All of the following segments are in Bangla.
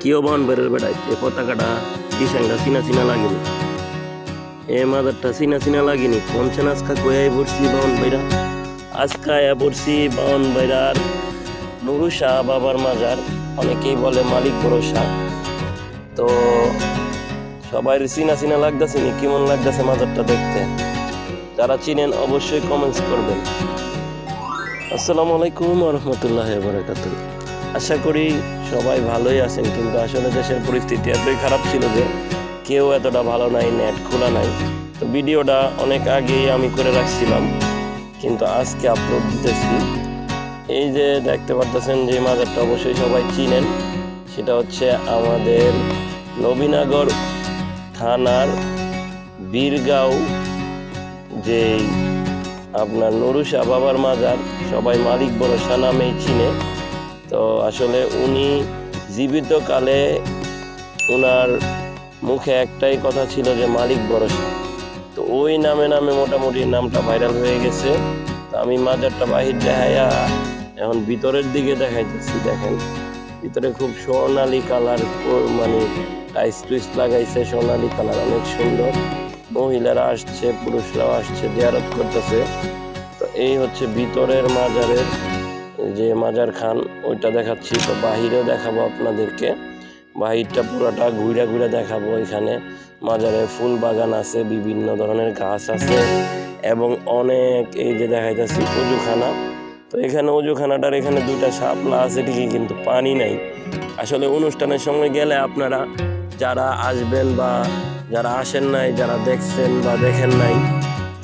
কেউ বাউন বেড়ের বেড়ায় এ পতাকাটা ডিসাইনটা চিনা চিনা লাগেনি এ মাদারটা চিনা চিনা লাগেনি, পঞ্চান আজকা কয়াই পড়ছি বাউন বাইরা আজকা আয়া পড়ছি বাউন বাইরার নুরু শাহ বাবার মাজার অনেকেই বলে মালিক বড় শাহ তো সবাই চিনা চিনা লাগতেছে নি কেমন লাগতেছে মাজারটা দেখতে? যারা চিনেন অবশ্যই কমেন্টস করবেন। আসসালামু আলাইকুম রহমতুল্লাহ বারাকাতু আশা করি সবাই ভালোই আছেন, কিন্তু আসলে দেশের পরিস্থিতি এতই খারাপ ছিল যে কেউ এতটা ভালো নাই, নেট খোলা নাই। তো ভিডিওটা অনেক আগেই আমি করে রাখছিলাম, কিন্তু আজকে আপলোড দিতেছি। এই যে দেখতে পারতেছেন যে মাজারটা অবশ্যই সবাই চিনেন, সেটা হচ্ছে আমাদের নবীনগর থানার বীরগাঁও যে আপনার নুরুশা বাবার মাজার, সবাই মালিক ভরসা নামেই চিনে। তো আসলে উনি জীবিত কালে ওনার মুখে একটাই কথা ছিল যে মালিক ভরসা। তো ওই নামে নামে মোটামুটি নামটা ভাইরাল হয়ে গেছে। তো আমি মাজারটা বাহির দেখাইয়া এখন ভিতরের দিকে দেখাইতেছি, দেখেন। ভিতরে খুব সোনালি কালার মানে টাইস টুইস লাগাইছে, সোনালি কালার, অনেক সুন্দর। মহিলারা আসছে, পুরুষরাও আসছে, জিয়ারত করতেছে। তো এই হচ্ছে ভিতরের মাজারের যে মাজার খান, ওইটা দেখাচ্ছি। তো বাহিরেও দেখাবো আপনাদেরকে। বাহিরটা পুরোটা ঘুরে ঘুরে দেখাবো এখানে। মাজারে ফুল বাগান আছে, বিভিন্ন ধরনের গাছ আছে এবং অনেক এই যে দেখাইতেছি উজুখানা তো এখানে উজুখানাটার এখানে দুটা শাপলা আছে, ঠিকই কিন্তু পানি নাই। আসলে অনুষ্ঠানের সময় গেলে আপনারা যারা আসবেন বা যারা আসেন নাই, যারা দেখছেন বা দেখেন নাই,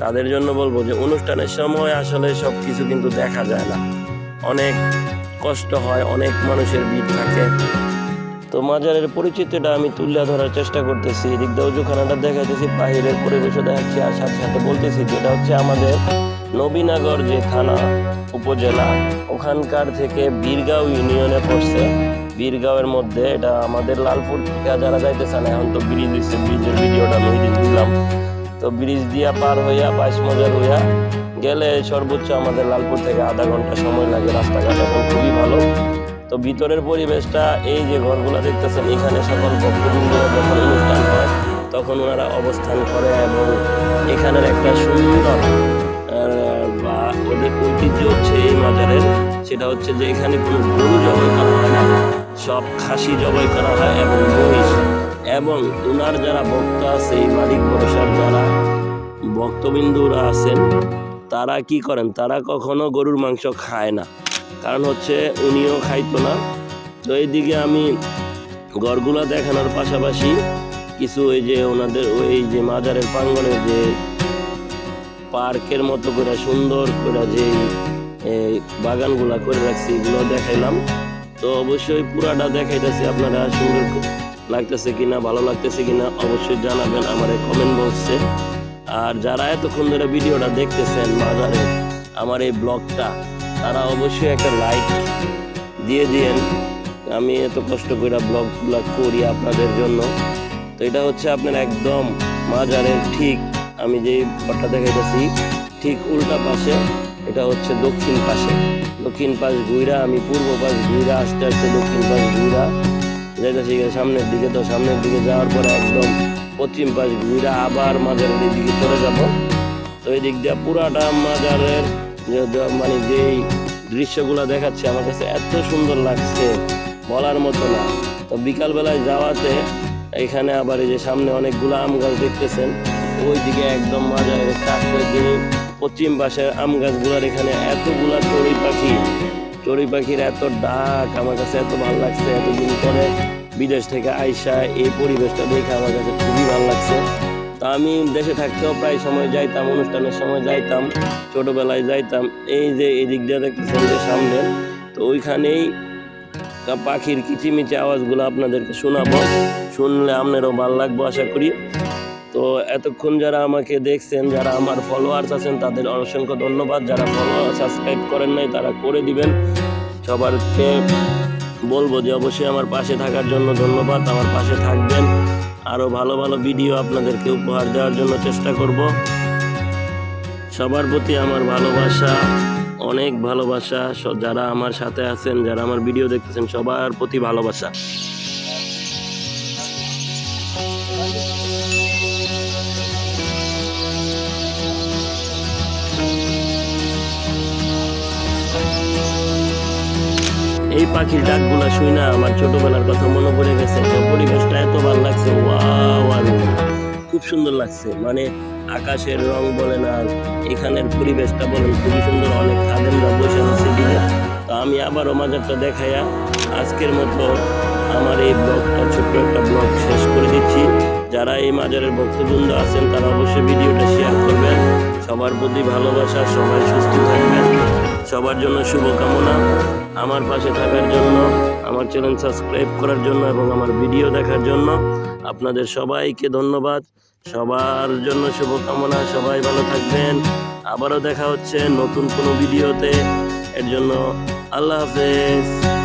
তাদের জন্য বলব যে অনুষ্ঠানের সময় আসলে সব কিছু কিন্তু দেখা যায় না। অনেক কষ্ট হয়, অনেক মানুষের ভিড় থাকে। তো মাজারের পরিচিতিটা আমি তুলে ধরার চেষ্টা করতেছি, এদিক দিয়ে উজুখানাটা দেখাইতেছি, বাহিরের পরিবেশও দেখাচ্ছি, আর সাথে সাথে বলতেছি যেটা হচ্ছে আমাদের নবীনগর যে থানা উপজেলা, ওখানকার থেকে বীরগাঁও ইউনিয়নে পড়ছে। বীরগাঁওয়ের মধ্যে এটা আমাদের লালপুর থেকে যারা যাইতেছেন, এখন তো ব্রিজ দিচ্ছে ব্রিজের ভিডিওটা আমি দিন দিলাম। তো ব্রিজ দিয়া পার হইয়া বাইশ মজার হইয়া গেলে সর্বোচ্চ আমাদের লালপুর থেকে আধা ঘণ্টা সময় লাগে রাস্তাঘাট, এখন খুবই ভালো। তো ভিতরের পরিবেশটা, এই যে ঘরগুলো দেখতেছেন, এখানে সকল ভক্তবৃন্দ যখন অনুষ্ঠান হয়, তখন ওনারা অবস্থান করে এবং এখানের একটা সুন্দর বা ওদের ঐতিহ্য হচ্ছে এই মাজারের, সেটা হচ্ছে যে এখানে কোনো গরু জবাই করা হয় না। সব খাসি জবাই করা হয় এবং মহিষ। এবং ওনার যারা ভক্ত আছে এই মালিক ভরসার যারা ভক্তবিন্দুরা আছেন তারা কি করেন? তারা কখনো গরুর মাংস খায় না। কারণ হচ্ছে উনিও খাইতো না। তো এইদিকে আমি ঘরগুলো দেখানোর পাশাপাশি কিছু ওই যে ওনাদের ওই যে মাজারের প্রাঙ্গণে যে পার্কের মতো করে সুন্দর করে যে এই বাগানগুলা করে রাখছি, এগুলো দেখাইলাম। তো অবশ্যই পুরাটা দেখাইতেছি আপনারা, সুন্দর লাগতেছে কিনা, ভালো লাগতেছে কিনা অবশ্যই জানাবেন আমার কমেন্ট বক্সে। আর যারা এতক্ষণ ধরে ভিডিওটা দেখতেছেন বাজারে আমার এই ব্লগটা, তারা অবশ্যই একটা লাইক দিয়ে দিয়েন। আমি এত কষ্ট করে ব্লগগুলো করি আপনাদের জন্য। তো এটা হচ্ছে আপনার একদম মাজারের ঠিক, আমি যে ঘরটা দেখাইতেছি, ঠিক উল্টা পাশে, এটা হচ্ছে দক্ষিণ পাশে। দক্ষিণ পাশ ঘুইরা, আমি পূর্ব পাশ ঘুইরা, আস্তে আস্তে দক্ষিণ পাশ ঘুইরা। সামনের দিকে, তো সামনের দিকে যাওয়ার পরে একদম পশ্চিম পাশ ঘুইরা আবার মাজারের দিকে চলে যাব। তো এই দিক দিয়ে পুরাটা মাজারের মানে যেই দৃশ্যগুলো দেখাচ্ছে, আমার কাছে এত সুন্দর লাগছে বলার মতো না। তো বিকালবেলায় যাওয়াতে এখানে আবার এই যে সামনে অনেকগুলো আম গাছ দেখতেছেন ওই দিকে একদম মাজারের কাছে পশ্চিম পাশের আম গাছগুলোর এখানে এতগুলা চড়ুই পাখি চড়ুই পাখির এত ডাক, আমার কাছে এত ভালো লাগছে এতদিন পরে বিদেশ থেকে আইসা এই পরিবেশটা দেখে আমার কাছে খুবই ভালো লাগছে। তা আমি দেশে থাকতেও প্রায় সময় যাইতাম, অনুষ্ঠানের সময় যাইতাম, ছোটোবেলায় যাইতাম। এই যে এই দিক দিয়ে দেখতেছেন যে সামনে, তো ওইখানেই পাখির কিচিমিচি আওয়াজগুলো আপনাদেরকে শোনাবো। শুনলে আপনারও ভালো লাগবো, আশা করি। তো এতক্ষণ যারা আমাকে দেখছেন, যারা আমার ফলোয়ার্স আছেন, তাদের অসংখ্য ধন্যবাদ। যারা ফলোয়ার সাবস্ক্রাইব করেন নাই, তারা করে দিবেন। সবারকে বলব যে অবশ্যই আমার পাশে থাকার জন্য ধন্যবাদ, আমার পাশে থাকবেন। আরও ভালো ভালো ভিডিও আপনাদেরকে উপহার দেওয়ার জন্য চেষ্টা করব। সবার প্রতি আমার ভালোবাসা, অনেক ভালোবাসা। যারা আমার সাথে আছেন, যারা আমার ভিডিও দেখতেছেন, সবার প্রতি ভালোবাসা। পাখির ডাকগুলা শুই না, আমার ছোটবেলার কথা মনে পড়ে গেছে। পরিবেশটা এত ভালো লাগছে খুব সুন্দর লাগছে। মানে আকাশের রং বলেন আর এখানের পরিবেশটা বলেন খুবই সুন্দর। অনেক খাদেমরা বসে আছে দিকে। তো আমি আবারও মাজারটা দেখাইয়া আজকের মতো আমার এই ব্লগটা, ছোট্ট একটা ব্লগ শেষ করে দিচ্ছি। যারা এই মাজারের ভক্তবৃন্দ আছেন, তারা অবশ্যই ভিডিওটা শেয়ার করবেন। সবার প্রতি ভালোবাসা, সবাই সুস্থ থাকবেন। সবার জন্য শুভকামনা, আমার পাশে থাকার জন্য, আমার চ্যানেল সাবস্ক্রাইব করার জন্য এবং আমার ভিডিও দেখার জন্য আপনাদের সবাইকে ধন্যবাদ। সবার জন্য শুভকামনা, সবাই ভালো থাকবেন। আবারও দেখা হচ্ছে নতুন কোনো ভিডিওতে এর জন্য আল্লাহ হাফেজ।